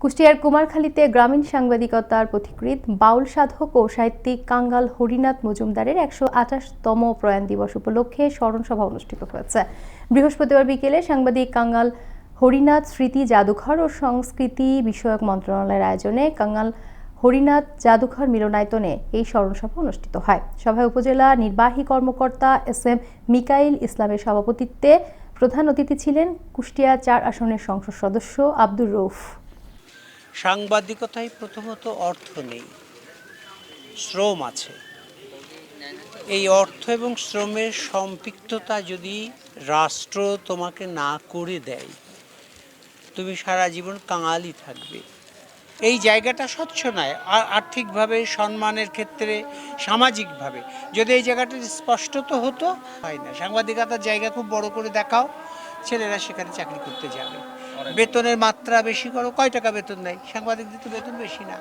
কুষ্টিয়ার কুমারখালীতে গ্রামীণ সাংবাদিকতার পথিকৃৎ বাউল সাধক ও সাহিত্যিক কাঙ্গাল হরিনাথ মজুমদারের একশো আঠাশতম প্রয়াণ দিবস উপলক্ষে স্মরণসভা অনুষ্ঠিত হয়েছে। বৃহস্পতিবার বিকেলে সাংবাদিক কাঙ্গাল হরিনাথ স্মৃতি জাদুঘর ও সংস্কৃতি বিষয়ক মন্ত্রণালয়ের আয়োজনে কাঙ্গাল হরিনাথ জাদুঘর মিলনায়তনে এই স্মরণ সভা অনুষ্ঠিত হয়। সভায় উপজেলা নির্বাহী কর্মকর্তা এস এম মিকাইল ইসলামের সভাপতিত্বে প্রধান অতিথি ছিলেন কুষ্টিয়া চার আসনের সংসদ সদস্য আব্দুর রৌফ সাংবাদিকতায় প্রথমত অর্থ নেই, শ্রম আছে। এই অর্থ এবং শ্রমের সম্পৃক্ততা যদি রাষ্ট্র তোমাকে না করে দেয়, তুমি সারা জীবন কাঙালি থাকবে। এই জায়গাটা স্বচ্ছ নয়, আর আর্থিকভাবে, সম্মানের ক্ষেত্রে, সামাজিকভাবে। যদি এই জায়গাটা স্পষ্টত হতো, হয় না। সাংবাদিকতার জায়গা খুব বড় করে দেখাও, ছেলেরা সেখানে চাকরি করতে যাবে। বেতনের মাত্রা বেশি করো কয় টাকা বেতন দেয়? সাংবাদিকদের তো বেতন বেশি না।